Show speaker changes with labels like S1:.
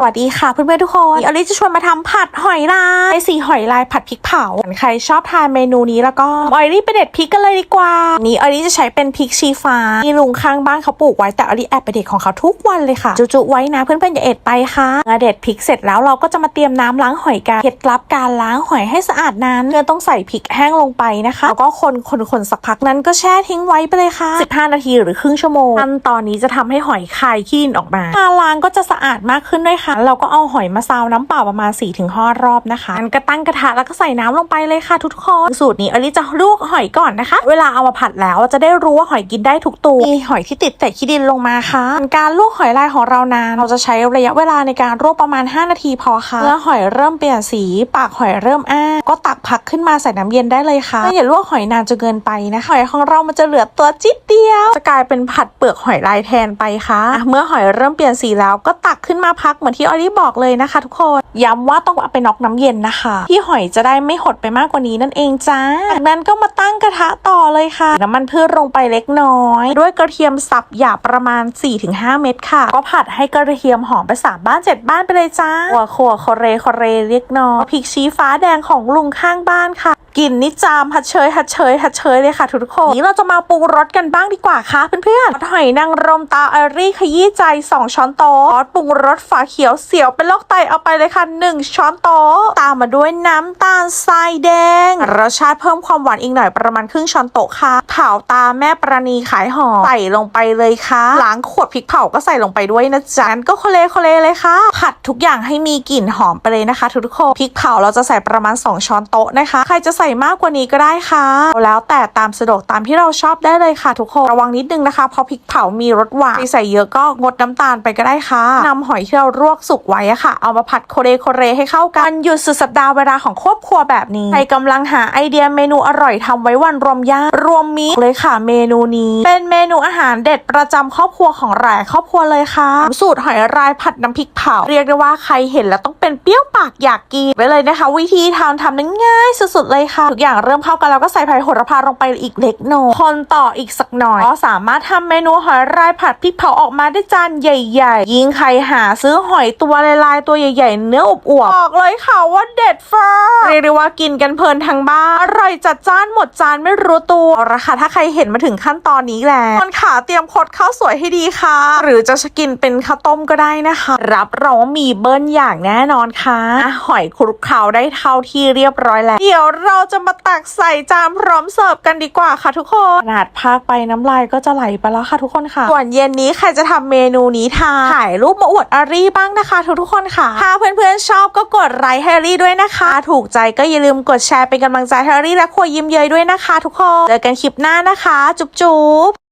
S1: สวัสดีค่ะเพื่อนๆทุกคนวันนี้อลิจะชวนมาทำผัดหอยลายสีหอยลายผัดพริกเผาใครชอบทานเมนูนี้แล้วก็อลี่ไปเด็ดพริกกันเลยดีกว่าวันนี้อลิจะใช้เป็นพริกชี้ฟ้าที่ลุงข้างบ้านเขาปลูกไว้แต่อลิแอบไปเด็ดของเขาทุกวันเลยค่ะ จุๆไว้นะเพื่อนๆอย่าเอ็ดไปค่ะเมื่อเด็ดพริกเสร็จแล้วเราก็จะมาเตรียมน้ำล้างหอยกันเคล็ดลับการล้างหอยให้สะอาดนั้นเพื่อต้องใส่พริกแห้งลงไปนะคะแล้วก็คนคนคนสักพักนั้นก็แช่ทิ้งไว้ไปเลยค่ะ 15 นาทีหรือครึ่งชั่วโมงขั้นตอนนี้จะทำให้หอยคายขี้นออกมาการล้างก็จะสะอาดมากขึ้นด้วยคะ เราก็เอาหอยมาซาวน้ำเปล่าประมาณ4-5รอบนะคะงั้นก็ตั้งกระทะแล้วก็ใส่น้ำลงไปเลยค่ะทุกคนสูตรนี้อลิจะลวกหอยก่อนนะคะ เวลาเอามาผัดแล้วจะได้รู้ว่าหอยกินได้ทุกตัวมีหอยที่ติดแต่ขี้ดินลงมาค่ะการลวกหอยลายของเรานานเราจะใช้ระยะเวลาในการลวกประมาณ 5 นาทีพอค่ะเมื่อหอยเริ่มเปลี่ยนสี ปากหอยเริ่มอ้า ก็ตักพักขึ้นมาใส่น้ำเย็นได้เลยค่ะไม่อย่าลวกหอยนานจนเกินไปนะคะหอยของเรามันจะเหลือตัวจิ๊ดเดียว จะกลายเป็นผัดเปลือกหอยลายแทนไปค่ะะเมื่อหอยเริ่มเปลี่ยนสีแล้วก็ตักขึ้นมาพักเหมือนที่ออลี่บอกเลยนะคะ ทุกคนย้ำว่าต้องเอาไปน็อกน้ำเย็นนะคะ ที่หอยจะได้ไม่หดไปมากกว่านี้นั่นเองจ้าจากนั้นก็มาตั้งกระทะต่อเลยค่ะน้ำมันพืชลงไปเล็กน้อย ด้วยกระเทียมสับหยาบประมาณ 4-5 เม็ดค่ะ ก็ผัดให้กระเทียมหอมไปสามบ้านเจ็ดบ้านไปเลยจ้าหัวขัวคอเรคอเรเล็กน้อยพริกชี้ฟ้าแดงของลุงข้างบ้านค่ะ กลิ่นนี่จามฮัดเชยฮัดเชยฮัดเชยเลยค่ะทุกคนนี้เราจะมาปรุงรสกันบ้างดีกว่าค่ะเพื่อนๆหอยนางรมตาเอรี่ขยี้ใจ 2 ช้อนโต๊ะซอสปรุงรสฝาเขียวเสียวเป็นโรคไตเอาไปเลยค่ะ 1 ช้อนโต๊ะตามมาด้วยน้ำตาลทรายแดงรสชาติเพิ่มความหวานอีกหน่อยประมาณครึ่งช้อนโต๊ะค่ะเผาตาแม่ประณีขายหอมใส่ลงไปเลยค่ะล้างขวดพริกเผาก็ใส่ลงไปด้วยนะจ๊ะก็โคเลโคเลเลยค่ะ ผัดทุกอย่างให้มีกลิ่นหอมไปเลยนะคะ ทุกคนพริกเผาเราจะใส่ประมาณ 2 ช้อนโต๊ะนะคะ ใครจะใส่ส่มากกว่านี้ก็ได้ค่ะ แล้วแต่ตามสะดวกตามที่เราชอบได้เลยค่ะทุกคนระวังนิดนึงนะคะเพราะพริกเผามีรสหวานใส่เยอะก็งดน้ำตาลไปก็ได้ค่ะนำหอยที่เราลวกสุกไว้ค่ะ เอามาผัดโคเรโคเรให้เข้ากันหยุดสุดสัปดาห์เวลาของครอบครัวแบบนี้ใครกำลังหาไอเดียเมนูอร่อยทำไว้วันรวมญาติรวมมิตรเลยค่ะ เมนูนี้ เป็นเมนูอาหารเด็ดประจำครอบครัวของหลายครอบครัวเลยค่ะ สูตรหอยรายผัดน้ำพริกเผา เรียกได้ว่าใครเห็นแล้วต้องเป็นเปรี้ยวปากอยากกินไปเลยนะคะ วิธีทำทำง่ายสุดๆเลยค่ะทุกอย่างเริ่มเข้ากันแล้วก็ใส่ไผ่โหระพาลงไปอีกเล็กน้อยคนต่ออีกสักหน่อยก็สามารถทำเมนูหอยรายผัดพริกเผาออกมาได้จานใหญ่ ๆ ยิ่งใครหาซื้อหอยตัวลายๆตัวใหญ่ ๆ เนื้ออวบๆบอกเลยค่ะว่าเด็ดฟ้าเรียกได้ว่ากินกันเพลินทั้งบ้านอร่อยจัดจ้านหมดจานไม่รู้ตัวเอาละค่ะถ้าใครเห็นมาถึงขั้นตอนนี้แล้วคนขาเตรียมคดข้าวสวยให้ดีค่ะ หรือจะกินเป็นข้าวต้มก็ได้นะคะ รับรองมีเบิ้ลอย่างแน่นอนค่ะอะหอยคลุกเคล้าได้เท่าที่เรียบร้อยแล้ว เดี๋ยวเราจะมาตักใส่จานพร้อมเสิร์ฟกันดีกว่าค่ะทุกคนขนาดพากไปน้ำลายก็จะไหลไปแล้วค่ะทุกคนค่ะส่วนเย็นนี้ใครจะทำเมนูนี้ทานถ่ายรูปมาอวดอารีบ้างนะคะทุกๆคนค่ะถ้าเพื่อนๆชอบก็กดไลค์ให้อารีด้วยนะคะถูกใจก็อย่าลืมกดแชร์เป็นกำลังใจให้อารีและครัวยิ้มเยยด้วยนะคะ ทุกคนเจอกันคลิปหน้านะคะ จุ๊บๆ